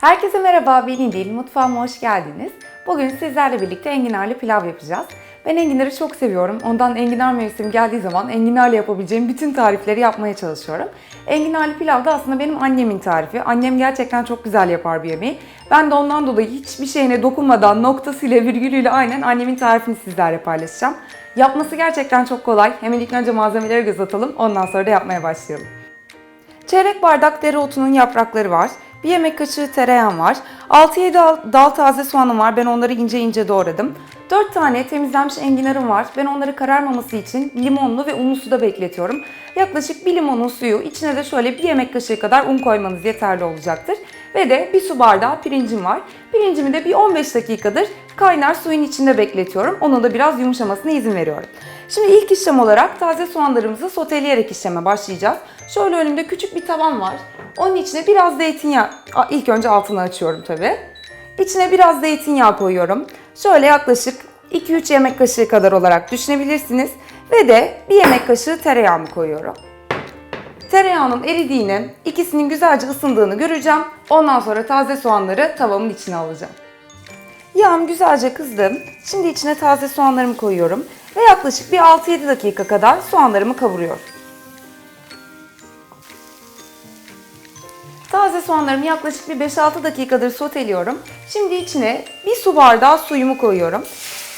Herkese merhaba, ben İdil. Mutfağıma hoş geldiniz. Bugün sizlerle birlikte enginarlı pilav yapacağız. Ben enginarı çok seviyorum. Ondan enginar mevsimi geldiği zaman enginarla yapabileceğim bütün tarifleri yapmaya çalışıyorum. Enginarlı pilav da aslında benim annemin tarifi. Annem gerçekten çok güzel yapar bir yemeği. Ben de ondan dolayı hiçbir şeyine dokunmadan noktasıyla virgülüyle aynen annemin tarifini sizlerle paylaşacağım. Yapması gerçekten çok kolay. Hemen ilk önce malzemeleri göz atalım. Ondan sonra da yapmaya başlayalım. Çeyrek bardak dereotunun yaprakları var. Bir yemek kaşığı tereyağım var. 6-7 dal, taze soğanım var. Ben onları ince ince doğradım. 4 tane temizlenmiş enginarım var. Ben onları kararmaması için limonlu ve unlu suda bekletiyorum. Yaklaşık bir limonun suyu, içine de şöyle bir yemek kaşığı kadar un koymanız yeterli olacaktır. Ve de bir su bardağı pirincim var. Pirincimi de bir 15 dakikadır kaynar suyun içinde bekletiyorum. Onun da biraz yumuşamasına izin veriyorum. Şimdi ilk işlem olarak taze soğanlarımızı soteleyerek işleme başlayacağız. Şöyle önümde küçük bir tavan var. Onun içine biraz zeytinyağı, ilk önce altını açıyorum tabii. İçine biraz zeytinyağı koyuyorum. Şöyle yaklaşık 2-3 yemek kaşığı kadar olarak düşünebilirsiniz. Ve de bir yemek kaşığı tereyağımı koyuyorum. Tereyağının eridiğini, ikisinin güzelce ısındığını göreceğim. Ondan sonra taze soğanları tavamın içine alacağım. Yağım güzelce kızdı. Şimdi içine taze soğanlarımı koyuyorum ve yaklaşık bir 6-7 dakika kadar soğanlarımı kavuruyorum. Taze soğanlarımı yaklaşık bir 5-6 dakikadır soteliyorum. Şimdi içine bir su bardağı suyumu koyuyorum.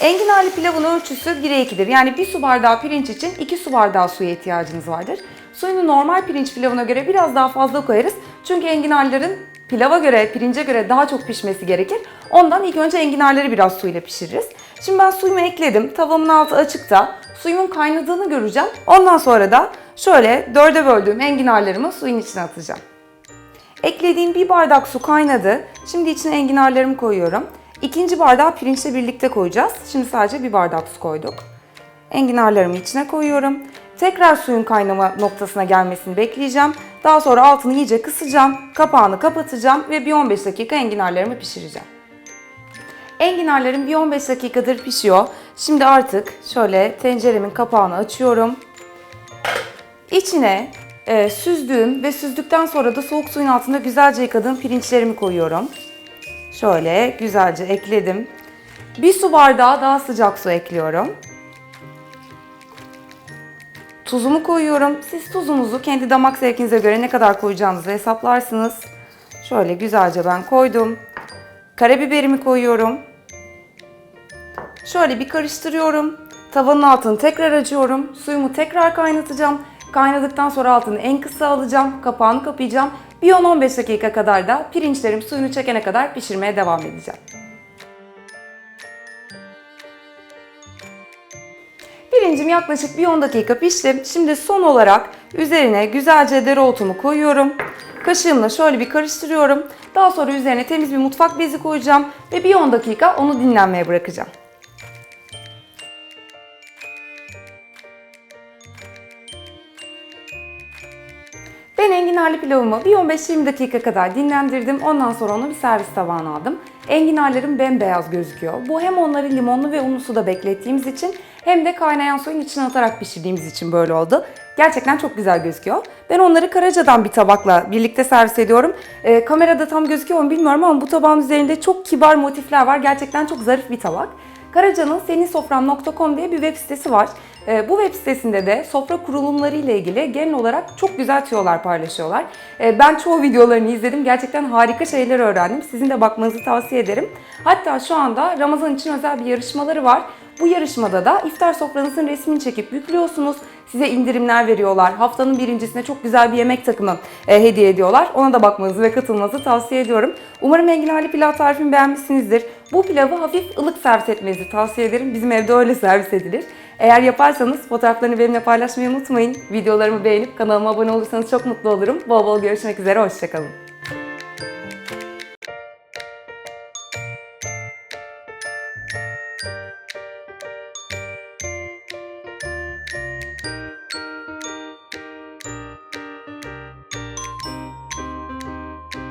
Enginarlı pilavın ölçüsü 1'e 2'dir. Yani bir su bardağı pirinç için 2 su bardağı suya ihtiyacınız vardır. Suyunu normal pirinç pilavına göre biraz daha fazla koyarız. Çünkü enginarların pilava göre, pirince göre daha çok pişmesi gerekir. Ondan ilk önce enginarları biraz suyla pişiririz. Şimdi ben suyumu ekledim. Tavamın altı açıkta. Suyumun kaynadığını göreceğim. Ondan sonra da şöyle dörde böldüğüm enginarlarımı suyun içine atacağım. Eklediğim bir bardak su kaynadı. Şimdi içine enginarlarımı koyuyorum. İkinci bardağı pirinçle birlikte koyacağız. Şimdi sadece bir bardak su koyduk. Enginarlarımı içine koyuyorum. Tekrar suyun kaynama noktasına gelmesini bekleyeceğim. Daha sonra altını iyice kısacağım. Kapağını kapatacağım ve bir 15 dakika enginarlarımı pişireceğim. Enginarlarım bir 15 dakikadır pişiyor. Şimdi artık şöyle tenceremin kapağını açıyorum. İçine e, süzdüğüm ve süzdükten sonra da soğuk suyun altında güzelce yıkadığım pirinçlerimi koyuyorum. Şöyle güzelce ekledim. Bir su bardağı daha sıcak su ekliyorum. Tuzumu koyuyorum. Siz tuzunuzu kendi damak zevkinize göre ne kadar koyacağınızı hesaplarsınız. Şöyle güzelce ben koydum. Karabiberimi koyuyorum. Şöyle bir karıştırıyorum. Tavanın altını tekrar açıyorum. Suyumu tekrar kaynatacağım. Kaynadıktan sonra altını en kısa alacağım. Kapağını kapayacağım. Bir 10-15 dakika kadar da pirinçlerim suyunu çekene kadar pişirmeye devam edeceğim. Pirincim yaklaşık bir 10 dakika pişti. Şimdi son olarak üzerine güzelce dereotumu koyuyorum. Kaşığımla şöyle bir karıştırıyorum. Daha sonra üzerine temiz bir mutfak bezi koyacağım ve bir 10 dakika onu dinlenmeye bırakacağım. Ben enginarlı pilavımı bir 15-20 dakika kadar dinlendirdim. Ondan sonra onu bir servis tabağına aldım. Enginarlarım bembeyaz gözüküyor. Bu hem onları limonlu ve unlu suda beklettiğimiz için hem de kaynayan suyun içine atarak pişirdiğimiz için böyle oldu. Gerçekten çok güzel gözüküyor. Ben onları Karaca'dan bir tabakla birlikte servis ediyorum. Ee, kamerada tam gözüküyor mu bilmiyorum ama bu tabağın üzerinde çok kibar motifler var. Gerçekten çok zarif bir tabak. Karaca'nın seninsofram.com diye bir web sitesi var. Ee, bu web sitesinde de sofra kurulumları ile ilgili genel olarak çok güzel tüyolar paylaşıyorlar. Ee, ben çoğu videolarını izledim. Gerçekten harika şeyler öğrendim. Sizin de bakmanızı tavsiye ederim. Hatta şu anda Ramazan için özel bir yarışmaları var. Bu yarışmada da iftar sofranızın resmini çekip yüklüyorsunuz. Size indirimler veriyorlar. Haftanın birincisine çok güzel bir yemek takımı e, hediye ediyorlar. Ona da bakmanızı ve katılmanızı tavsiye ediyorum. Umarım enginarlı pilav tarifimi beğenmişsinizdir. Bu pilavı hafif ılık servis etmenizi tavsiye ederim. Bizim evde öyle servis edilir. Eğer yaparsanız fotoğraflarını benimle paylaşmayı unutmayın. Videolarımı beğenip kanalıma abone olursanız çok mutlu olurum. Bol bol görüşmek üzere, hoşçakalın.